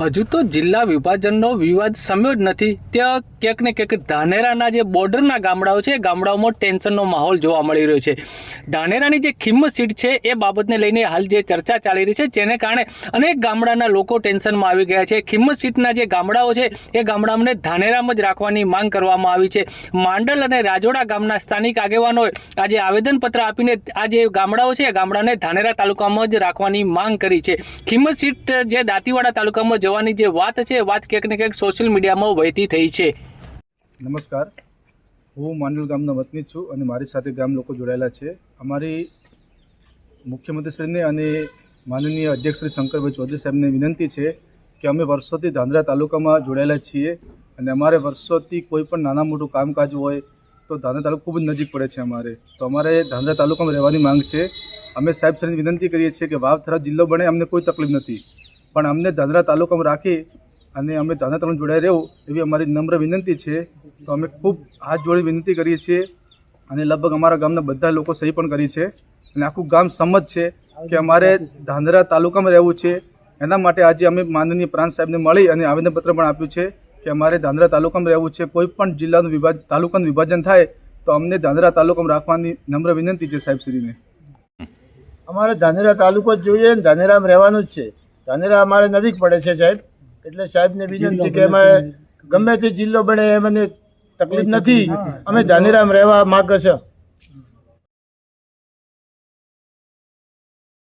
હજુ તો જિલ્લા વિભાજનનો વિવાદ સમ્યો જ નથી. ત્યાં ક્યાંક ને ક્યાંક ધાનેરાના જે બોર્ડરના ગામડાઓ છે, એ ગામડાઓમાં ટેન્શનનો માહોલ જોવા મળી રહ્યો છે. ધાનેરાની જે ખિમ્મત સીટ છે, એ બાબતને લઈને હાલ જે ચર્ચા ચાલી રહી છે, જેને કારણે અનેક ગામડાના લોકો ટેન્શનમાં આવી ગયા છે. ખિમ્મત સીટના જે ગામડાઓ છે, એ ગામડાઓને ધાનેરામાં જ રાખવાની માંગ કરવામાં આવી છે. માંડલ અને રાજોડા ગામના સ્થાનિક આગેવાનોએ આજે આવેદનપત્ર આપીને આ જે ગામડાઓ છે, એ ગામડાને ધાનેરા તાલુકામાં જ રાખવાની માંગ કરી છે. ખિમ્મત સીટ જે દાંતીવાડા તાલુકામાં જવાની જે વાત છે વાત ક્યાંક ને ક્યાંક સોશિયલ મીડિયામાં વહેતી થઈ છે. નમસ્કાર. હું માંડલ ગામનો વતની છું અને મારી સાથે ગામ લોકો જોડાયેલા છે. અમારી મુખ્યમંત્રીશ્રીને અને માનનીય અધ્યક્ષ શ્રી શંકરભાઈ ચૌધરી સાહેબને વિનંતી છે કે અમે વર્ષોથી ધાંધ્રા તાલુકામાં જોડાયેલા છીએ અને અમારે વર્ષોથી કોઈ પણ નાના મોટું કામકાજ હોય તો ધાંધ્રા તાલુકો ખૂબ જ નજીક પડે છે અમારે. તો અમારે ધાંધ્રા તાલુકામાં રહેવાની માંગ છે. અમે સાહેબ શ્રીને વિનંતી કરીએ છીએ કે વાવ થરા જિલ્લો બને, અમને કોઈ તકલીફ નથી. પણ અમને ધાંધ્રા તાલુકામાં રાખી અને અમે ધાંધ્રા તાલુકા જોડાઈ રહેવું એવી અમારી નમ્ર વિનંતી છે. તો અમે ખૂબ હાથ જોડી વિનંતી કરીએ છીએ અને લગભગ અમારા ગામના બધા લોકો સહી પણ કરી છે. અને આખું ગામ સંમત છે કે અમારે ધાંધ્રા તાલુકામાં રહેવું છે. એના માટે આજે અમે માનનીય પ્રાંત સાહેબને મળી અને આવેદનપત્ર પણ આપ્યું છે કે અમારે ધાંધ્રા તાલુકામાં રહેવું છે. કોઈ પણ જિલ્લાનું વિભાજ તાલુકાનું વિભાજન થાય તો અમને ધાંધ્રા તાલુકામાં રાખવાની નમ્ર વિનંતી છે સાહેબશ્રીને અમારે ધાનેરા તાલુકો જ જોઈએ ને ધાનેરામાં રહેવાનું જ છે. ધાનેરા અમારે નજીક પડે છે સાહેબ. એટલે સાહેબને વિનંતી કે અમે ગમે તે જિલ્લો બને એ મને તકલીફ નથી. અમે ધાનીરામ રહેવા માગે છે.